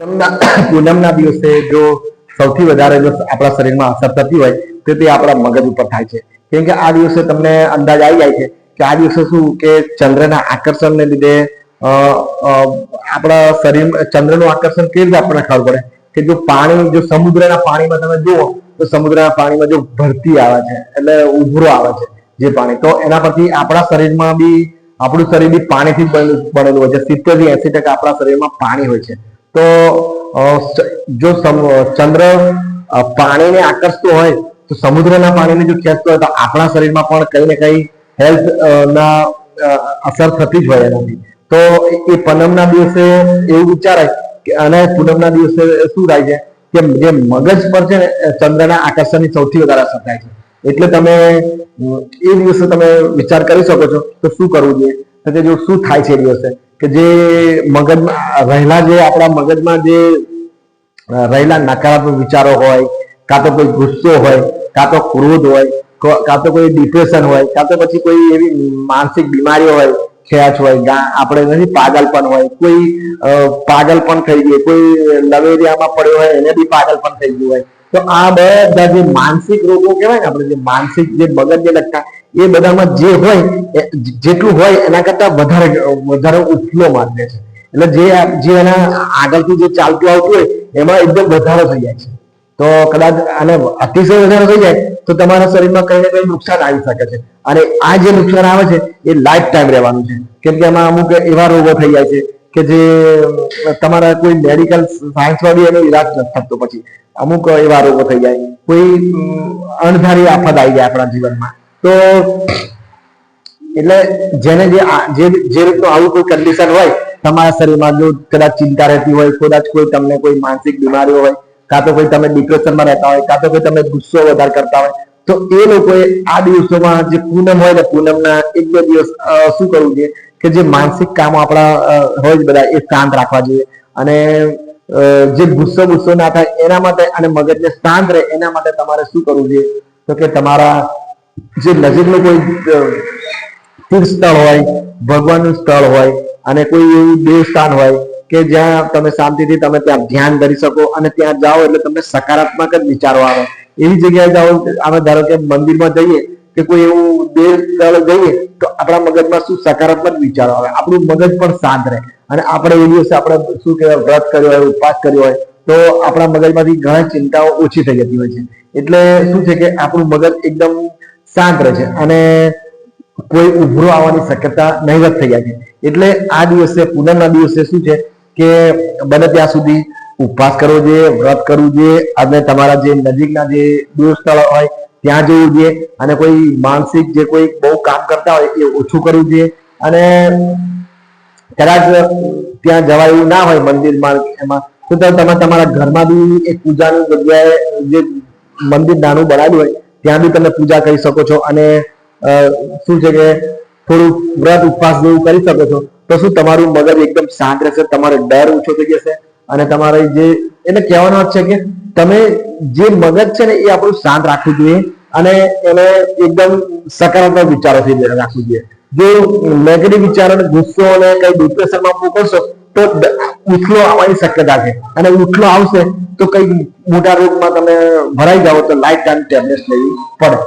પૂનમના દિવસે જો સૌથી વધારે જો આપણા શરીરમાં અસર થતી હોય, તો તે આપણા મગજ ઉપર થાય છે. કેમ કે આ દિવસે તમને અંદાજ આવી જાય છે કે આ દિવસે શું કે ચંદ્રના આકર્ષણને લીધે આપણા શરીર, ચંદ્રનું આકર્ષણ કેવી રીતે આપણને ખબર પડે? કે જો પાણી, જો સમુદ્રના પાણીમાં તમે જુઓ, તો સમુદ્રના પાણીમાં જો ભરતી આવે છે, એટલે ઉભરો આવે છે જે પાણી. તો એના પરથી આપણા શરીરમાં બી, આપણું શરીર બી પાણીથી બનેલું હોય છે. સિત્તેરથી એસી ટકા આપણા શરીરમાં પાણી હોય છે. તો જો ચંદ્ર પાણીને આકર્ષતો હોય, તો સમુદ્રના પાણીને જો ખેંચતો હોય, તો આપણા શરીરમાં પણ કઈ ને કઈ હેલ્થ ના અસર થતી જ હોય એનાથી. તો એ- પનમના પૂનમના દિવસે એવું વિચારાય કે, અને પૂનમના દિવસે શું થાય છે? કે જે મગજ પર છે ને ચંદ્રના આકર્ષણની સૌથી વધારે અસર થાય છે. એટલે તમે એ દિવસે તમે વિચાર કરી શકો છો, તો શું કરવું જોઈએ? તો કે જો શું થાય છે એ દિવસે? કે જે મગજમાં રહેલા જે આપણા મગજમાં જે રહેલા નકારાત્મક વિચારો હોય, કાં તો કોઈ ગુસ્સો હોય, કાં તો ક્રોધ હોય, કો- તો કોઈ ડિપ્રેશન હોય, કાં તો પછી કોઈ એવી માનસિક બીમારીઓ હોય, ખેંચ હોય આપણે નથી પાગલપણ હોય, કોઈ પાગલપણ થઈ ગયું, કોઈ લવેરિયામાં પડ્યો હોય, એને બી પાગલપણ થઈ ગયું હોય. તો આ બધા જે માનસિક રોગો કહેવાય ને આપણે, જે માનસિક જે મગજને લગતા એ બધામાં જે હોય જેટલું હોય એના કરતા વધારે વધારે ઉપલો મારે છે. એટલે જે જે એના આગળથી જે ચાલતું આવતું હોય, એમાં એકદમ વધારો થઈ જાય છે. તો કદાચ આને અતિશય વધારો થઈ જાય, તો તમારા શરીરમાં કઈ ને કઈ નુકસાન આવી શકે છે. અને આ જે નુકસાન આવે છે, એ લાઈફ ટાઈમ રહેવાનું છે. કેમ કે આમાં અમુક એવા રોગો થઈ જાય છે કે જે, તમારા કોઈ મેડિકલ સાયન્સમાં બી એનો ઇલાજ નથી થતો પછી. અમુક એવા રોગો થઈ જાય. કોઈ અણધારી આફત આવી જાય આપણા જીવનમાં. તો એટલે જેને જે જે રીતનું આવું કોઈ કન્ડિશન હોય, તમારા શરીરમાં જો કદાચ ચિંતા રહેતી હોય, કદાચ કોઈ તમને કોઈ માનસિક બીમારીઓ હોય, કાં તો કોઈ તમે ડિપ્રેશનમાં રહેતા હોય, કાં તો કોઈ તમે ગુસ્સો વધારે કરતા હોય, તો એ લોકોએ આ દિવસોમાં જે પૂનમ હોય ને પૂનમના એક બે દિવસ શું કરવું જોઈએ? કે જે માનસિક કામો આપણા હોય બધા, એ શાંત રાખવા જોઈએ. અને જે ગુસ્સો ગુસ્સો ના થાય એના માટે અને મગજને શાંત રહે એના માટે તમારે શું કરવું જોઈએ? તો કે તમારા જે નજીકનું કોઈ તીર્થ સ્થળ હોય, ભગવાનનું સ્થળ હોય અને કોઈ એવું દેવસ્થાન હોય કે જ્યાં તમે શાંતિથી તમે ત્યાં ધ્યાન કરી શકો અને ત્યાં જાઓ એટલે તમને સકારાત્મક જ વિચારો આવે. એવી જગ્યાએ જાઓ અમે ધારો કે મંદિરમાં જઈએ કે કોઈ એવું દેવ સ્થળ જઈએ તો આપણા મગજમાં શું સકારાત્મક વિચારો આવે. આપણું મગજ પણ શાંત રહે. અને આપણે એ દિવસે આપણે શું કહેવાય, વ્રત કર્યો હોય, ઉપવાસ કર્યો હોય, તો આપણા મગજમાંથી ઘણી ચિંતાઓ ઓછી થઈ જતી હોય છે. એટલે શું છે કે આપણું મગજ એકદમ શાંત રહે છે. અને કોઈ ઉભરો આવવાની શક્યતા નહીવત થઈ જાય છે. એટલે આ દિવસે, પૂનમના દિવસે શું છે કે બને ત્યાં સુધી ઉપવાસ કરવો જોઈએ, વ્રત કરવું જોઈએ, અને તમારા જે નજીકના જે દૂર સ્થળ હોય, ત્યાં જવું જોઈએ, અને કોઈ માનસિક જે કોઈ બહુ કામ કરતા હોય, એ ઓછું કરવું જોઈએ. અને કદાચ ત્યાં જવા એવું ના હોય મંદિરમાં એમાં, તો તમે તમે તમારા ઘરમાં બી એક પૂજાની જગ્યાએ જે મંદિર નાનું બનાવ્યું હોય ત્યાં બી તમે પૂજા કરી શકો છો અને શું છે કે થોડું વ્રત ઉપવાસ જેવું કરી શકો છો. તો શું તમારું મગજ એકદમ શાંત રહેશે, તમારો ડર ઓછો થઈ જશે અને તમારે જે, એટલે કહેવાનો છે કે તમે જે મગજ છે ને એ આપણું શાંત રાખવું જોઈએ અને એને એકદમ સકારાત્મક વિચારોથી રાખવું જોઈએ. જો નેગેટિવ અને ગુસ્સો અને કઈ ડિપ્રેશનમાં મોકલશો તો ઉથલો આવવાની શક્યતા છે. અને ઉથલો આવશે તો કઈ મોટા રોગમાં તમે ભરાઈ જાઓ તો લાઈફ ટાઈમ ટેબ્લેટ લેવી પડે.